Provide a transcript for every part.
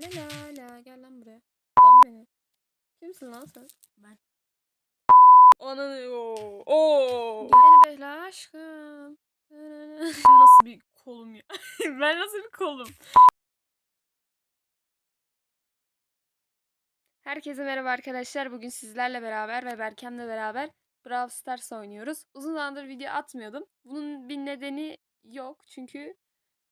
la la la gel lan buraya. Lan beni. Kimsin lan sen? Ben. Ananı o. Oo. Beni bekle aşkım. nasıl bir kolum ya? ben nasıl bir kolum? Herkese merhaba arkadaşlar. Bugün sizlerle beraber ve Berkem'le beraber Brawl Stars oynuyoruz. Uzun zamandır video atmıyordum. Bunun bir nedeni yok. Çünkü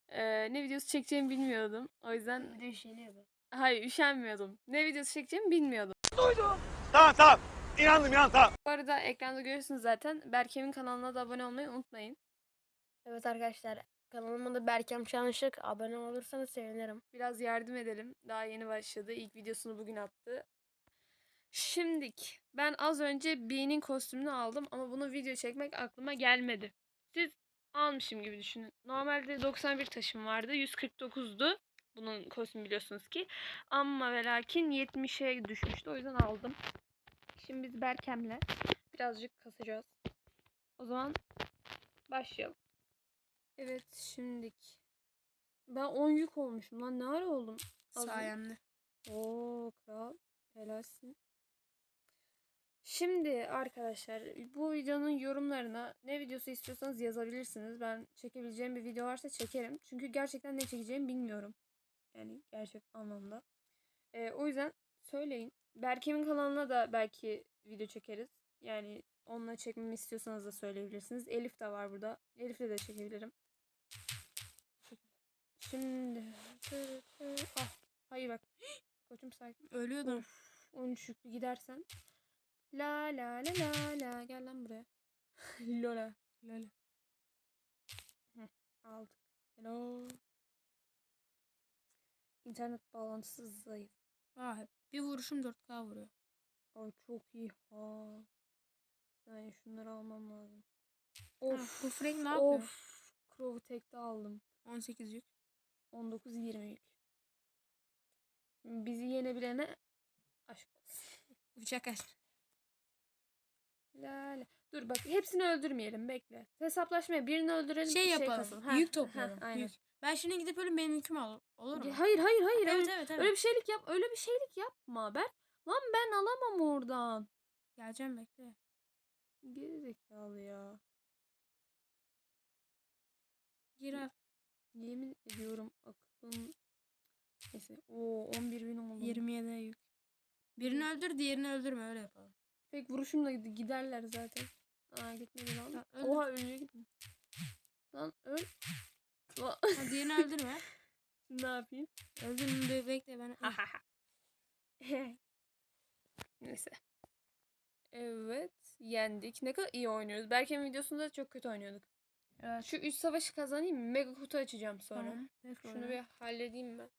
e, ne videosu çekeceğimi bilmiyordum. O yüzden Bir de hayır üşenmiyordum. Ne videosu çekeceğimi bilmiyordum. Tamam tamam. İnandım inandım tamam. Bu arada ekranda görüyorsunuz zaten. Berkem'in kanalına da abone olmayı unutmayın. Evet arkadaşlar kanalıma da Berkem Çanışık abone olursanız sevinirim. Biraz yardım edelim. Daha yeni başladı. İlk videosunu bugün attı. Şimdik ben az önce Bee'nin kostümünü aldım ama bunu video çekmek aklıma gelmedi. Almışım gibi düşünün. Normalde 91 taşım vardı. 149'du. Bunun kostümü biliyorsunuz ki. Ama ve lakin 70'e düşmüştü. O yüzden aldım. Şimdi biz Berkem'le birazcık kasacağız. O zaman başlayalım. Evet şimdik. Ben 10 yük olmuşum lan. Ne ara oldum? Az Sayemde. Oo kral. Helalsin. Şimdi arkadaşlar bu videonun yorumlarına ne videosu istiyorsanız yazabilirsiniz. Ben çekebileceğim bir video varsa çekerim. Çünkü gerçekten ne çekeceğimi bilmiyorum. Yani gerçek anlamda. Ee, o yüzden söyleyin. Berkem'in kanalına da belki video çekeriz. Yani onunla çekmemi istiyorsanız da söyleyebilirsiniz. Elif de var burada. Elif'le de çekebilirim. Şimdi ah, hayır bak. Koçum sakin. Ölüyordum. Of, 13 yüklü gidersen. La la la la la gel lan buraya. Lola. Lola. Hı, aldık. Hello. İnternet bağlantısı zayıf. Aa, bir vuruşum 4K vuruyor. Ay çok iyi ha. Yani şunları almam lazım. Of. Of. bu Frank ne yapıyor? Of. Crow'u tekte aldım. 18 yük. 19-20 yük. Şimdi Bizi yenebilene aşk olsun. Bıçak aç. La la. Dur bak hepsini öldürmeyelim bekle. Hesaplaşmaya birini öldürelim. Şey bir yapalım. kasın. Ha, Yük ha, toplayalım. aynen. Yük. Ben şimdi gidip ölüm benim yükümü al. Olur mu? Hayır hayır hayır. Evet öyle, evet evet. öyle bir şeylik yap. Öyle bir şeylik yapma. Ben lan ben alamam oradan. Geleceğim bekle. Geri zekalı ya. Gir al. Yemin ediyorum aklım. Neyse. Oo 11 bin oldu. 27 yük. Birini öldür diğerini öldürme öyle yapalım. Tek vuruşumla gid- giderler zaten. Aa gitmedi lan. Öldür. Oha ölüyor gitme. Lan öl. Ha, diğerini öldürme. ne yapayım? Öldürme be- bekle ben. Neyse. Evet. Yendik. Ne kadar iyi oynuyoruz. Berke'nin videosunda çok kötü oynuyorduk. Evet. Şu üst savaşı kazanayım mı? Mega kutu açacağım sonra. Tamam. Şunu bir halledeyim ben.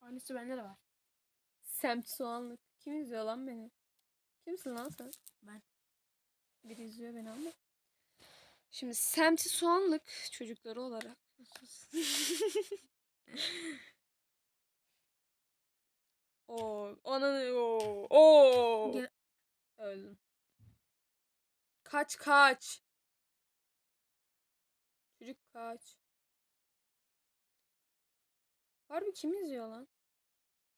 Aynısı bende de var. Semt soğanlık. Kim izliyor lan beni? Kimsin lan sen? Ben. Biri izliyor beni ama. Şimdi semti soğanlık çocukları olarak. Oo, ananı o. Oo. Gel- Öldüm. Kaç kaç. Çocuk kaç. Harbi kim izliyor lan?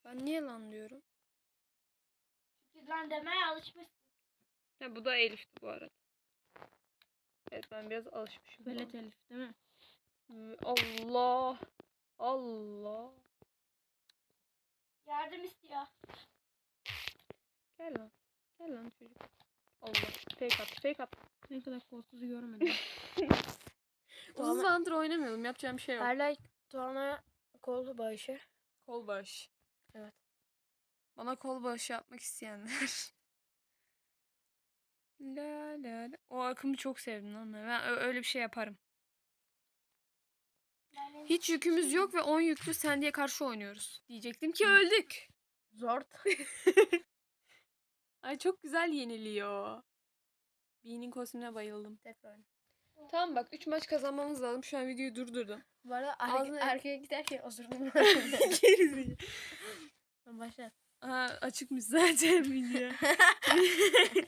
Ben niye lan diyorum? Lan demeye alışmışsın. Ha, bu da Elif'ti bu arada. Evet ben biraz alışmışım. Böyle telif değil mi? Hı, Allah. Allah. Yardım istiyor. Gel lan. Gel lan çocuk. Allah. Fake at. Fake at. Ne kadar kolsuzu görmedim. Uzun zamandır oynamıyordum. Yapacağım bir şey yok. Hala Tuana kol bağışı. Kol bağış. Evet. Bana kol bağışı yapmak isteyenler. la la la. O akımı çok sevdim lan. ben. Öyle bir şey yaparım. Hiç yükümüz yok ve 10 yüklü sen diye karşı oynuyoruz. Diyecektim ki öldük. Zor. Ay çok güzel yeniliyor. Bee'nin kostümüne bayıldım. Tekrar. Tamam bak 3 maç kazanmamız lazım. Şu an videoyu durdurdum. Bu arada Ağzına- arka, arkaya giderken osurdum. Gerizekalı. Başla. Aha, açıkmış zaten video.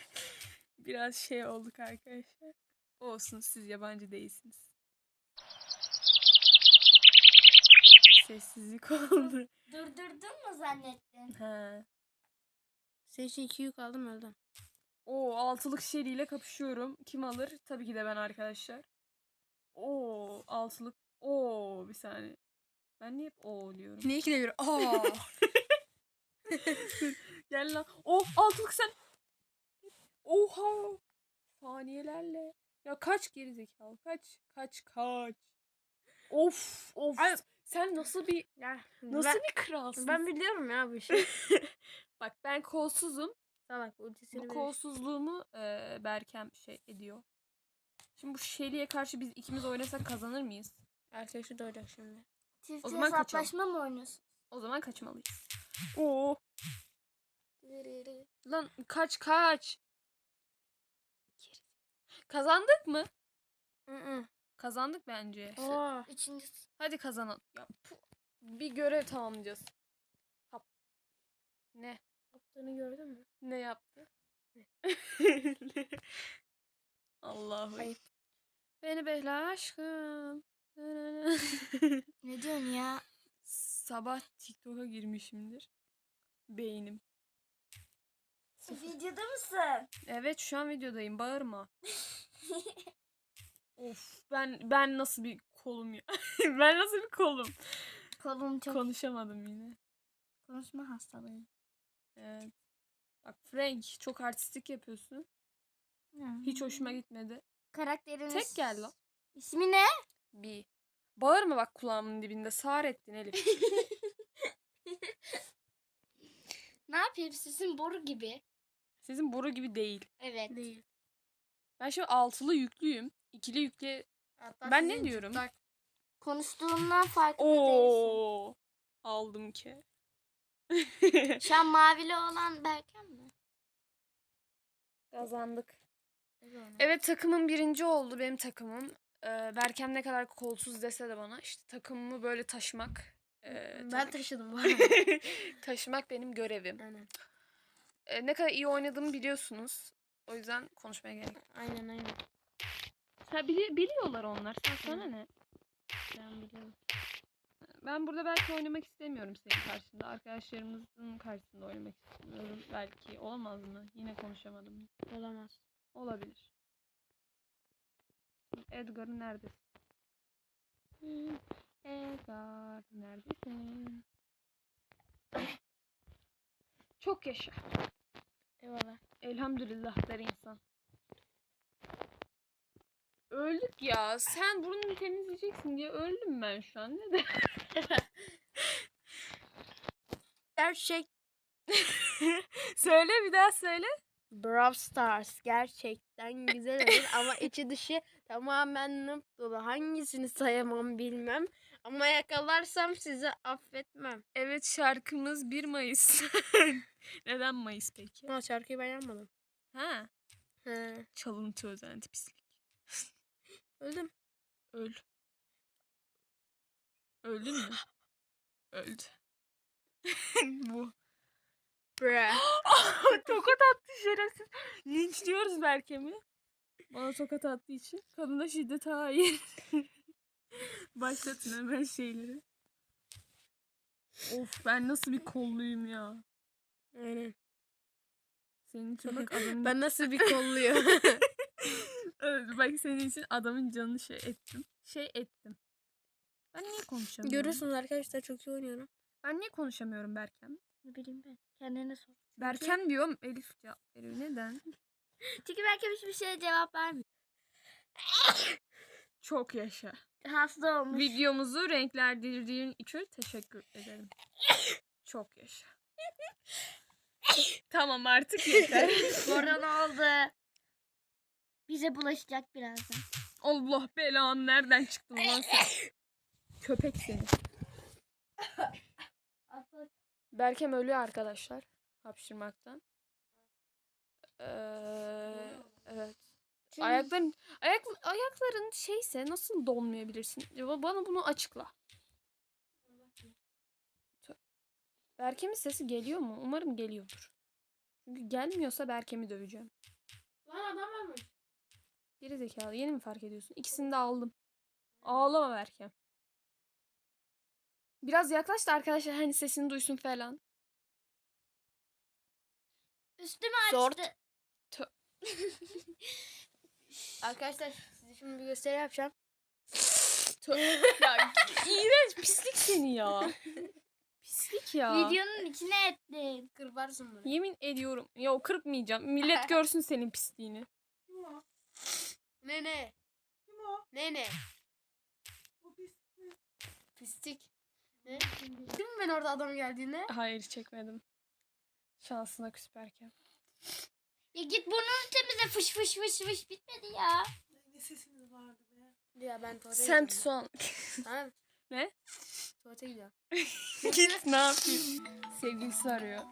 Biraz şey olduk arkadaşlar. Olsun siz yabancı değilsiniz. Sessizlik oldu. Durdurdun mu zannettin? He. Seçi iki yük aldım öldüm. O altılık şeriyle kapışıyorum. Kim alır? Tabii ki de ben arkadaşlar. Oo altılık. Oo bir saniye. Ben niye hep o diyorum? Ne ikide bir? Aa. Gel lan. Oh altılık sen. Oha. Saniyelerle. Ya kaç gerizekalı kaç. Kaç kaç. Of of. Ay- Sen nasıl bir ya, nasıl ben, bir kralsın? ben biliyorum ya bu işi. Bak ben kolsuzum. Salak ultisini Bu kolsuzluğumu eee Berkem şey ediyor. Şimdi bu Shelly'e karşı biz ikimiz oynasak kazanır mıyız? Arkadaşı doğacak şimdi. Çift O zaman kaçalım. hesaplaşma mı oynuyorsun? O zaman kaçmalıyız. Oo. Lan kaç kaç. Kazandık mı? Kazandık bence. Üçüncü. Hadi kazanalım. Ya, pu- bir görev tamamlayacağız. Hap. Ne? Yaptığını gördün mü? Ne yaptı? Allahu. Ayıp. Beni bekle aşkım. Ne diyorsun ya? Sabah TikTok'a girmişimdir. Beynim. Videoda mısın? Evet şu an videodayım. Bağırma. of ben ben nasıl bir kolum ya? ben nasıl bir kolum? Kolum çok Konuşamadım yine. konuşma hastalığı. Evet. Bak Frank çok artistik yapıyorsun. Hiç hoşuma gitmedi. Karakteriniz. Tek gel lan. İsmi ne? Bir. Bağırma bak kulağımın dibinde. Sağır ettin Elif. Ne yapayım sizin boru gibi. Sizin boru gibi değil. Evet. Değil. Ben şimdi altılı yüklüyüm. İkili yüklü. Hatta Ben ne sizin diyorum? çıplak- Konuştuğundan farkında değilsin. Oo. Aldım ki. Şu an mavili olan Berken mi? Kazandık. Evet takımım birinci oldu benim takımım. Ee, Berkem ne kadar kolsuz dese de bana işte takımımı böyle taşımak. ee, ben tabii- taşıdım bu arada. taşımak benim görevim. aynen. Ee, ne kadar iyi oynadığımı biliyorsunuz. O yüzden konuşmaya gerek. Aynen aynen. Ha, bili- biliyorlar onlar. Sen sana ne? Ben biliyorum. Ben burada belki oynamak istemiyorum senin karşında. Arkadaşlarımızın karşısında oynamak istiyorum. Belki olamaz mı? Yine konuşamadım. Olamaz. Olabilir. Edgar neredesin? Edgar neredesin? Çok yaşa. Eyvallah. Elhamdülillah der insan. Öldük ya. Sen burnunu temizleyeceksin diye öldüm ben şu an. Neden? Gerçek söyle bir daha söyle. Brawl Stars gerçekten güzel oyun ama içi dışı tamamen noob dolu. Hangisini sayamam bilmem. Ama yakalarsam sizi affetmem. Evet şarkımız 1 Mayıs. Neden Mayıs peki? Ha şarkıyı ben yapmadım. Ha, He. çalıntı özenti pislik. Öldüm. Öl. Öldün mü? Öldü. Bu. Bre. tokat attı şerefsiz. Linçliyoruz Berkem'i. Bana tokat attığı için. Kadına şiddet hayır. Başlatın hemen şeyleri. Of ben nasıl bir kolluyum ya. Aynen. Senin için bak adamın... Ben nasıl bir kolluyor. Evet, bak senin için adamın canını şey ettim. Şey ettim. Ben niye konuşamıyorum? Görüyorsunuz arkadaşlar çok iyi oynuyorum. Ben niye konuşamıyorum Berkem? Ne bileyim ben. Kendine sor. Berkem diyorum Elif cevap veriyor. Neden? Çünkü Berken hiçbir şeye cevap vermiyor. Çok yaşa. Hasta olmuş. Videomuzu renklendirdiğin için teşekkür ederim. Çok yaşa. tamam artık yeter. Korona oldu. Bize bulaşacak birazdan. Allah belanı nereden çıktın lan sen? Köpek seni. Berkem ölüyor arkadaşlar. Hapşırmaktan. Ee, evet. Ayakların ayak ayakların şeyse nasıl donmayabilirsin? Ya ba- Bana bunu açıkla. Berkem'in sesi geliyor mu? Umarım geliyordur. Çünkü gelmiyorsa Berkem'i döveceğim. Lan adam varmış. Geri zekalı. Yeni mi fark ediyorsun? İkisini de aldım. Ağlama Berkem. Biraz yaklaş da arkadaşlar hani sesini duysun falan. Üstümü Zort. Arkadaşlar size şimdi bir gösteri yapacağım. ya iğrenç pislik seni ya. Pislik ya. Videonun içine ettin. Kırbarsın bunu. Yemin ediyorum. Yok kırpmayacağım. Millet görsün senin pisliğini. Ne ne? Ne ne? Pislik. Ne? Değil mi ben orada adam geldiğinde? Hayır çekmedim. Şansına küsperken. Ya git burnunu temizle fış fış fış fış bitmedi ya. Ya ben tuvalete Semt gidiyorum. son. Tamam. Ne? Tuvalete gidiyorum. Git ne yapayım? Sevgilisi arıyor.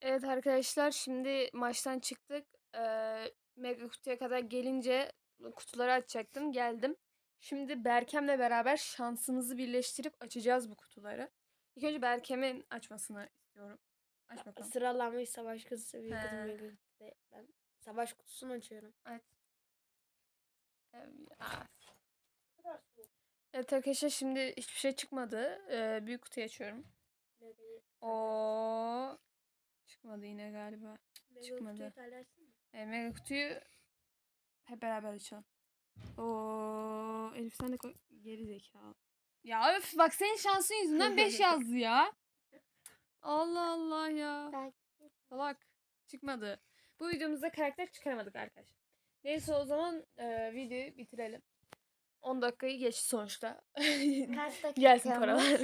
Evet arkadaşlar şimdi maçtan çıktık. Ee, mega kutuya kadar gelince kutuları açacaktım. Geldim. Şimdi Berkem'le beraber şansımızı birleştirip açacağız bu kutuları. İlk önce Berkem'in açmasını istiyorum. Aç bakalım. Sıralanmış savaş kutusu büyük He. kızım kızım. Ben savaş kutusunu açıyorum. Aç. Evet. Evet arkadaşlar şimdi hiçbir şey çıkmadı. Ee, büyük kutuyu açıyorum. O çıkmadı yine galiba. Çıkmadı. E, mega kutuyu hep beraber açalım. Oo, Elif sen de koy. Geri zekalı. Ya öf bak senin şansın yüzünden 5 yazdı ya. Allah Allah ya. Salak. Çıkmadı. Bu videomuzda karakter çıkaramadık arkadaşlar. Neyse o zaman e, videoyu bitirelim. 10 dakikayı geçti sonuçta. Kaç dakika Gelsin paralar.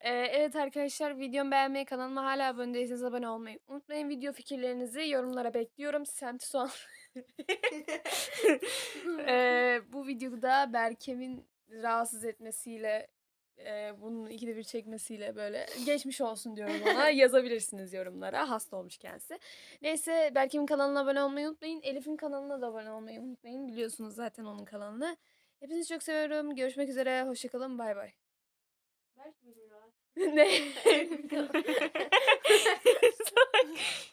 Ee, evet arkadaşlar videomu beğenmeyi kanalıma hala abone değilseniz abone olmayı unutmayın. Video fikirlerinizi yorumlara bekliyorum. Semti son. Ee, bu videoda Berkem'in rahatsız etmesiyle e, bunun ikide bir çekmesiyle böyle geçmiş olsun diyorum ona. Yazabilirsiniz yorumlara. Hasta olmuş kendisi. Neyse Berkem'in kanalına abone olmayı unutmayın. Elif'in kanalına da abone olmayı unutmayın. Biliyorsunuz zaten onun kanalını. Hepinizi çok seviyorum. Görüşmek üzere. Hoşçakalın. Bay bay. ne?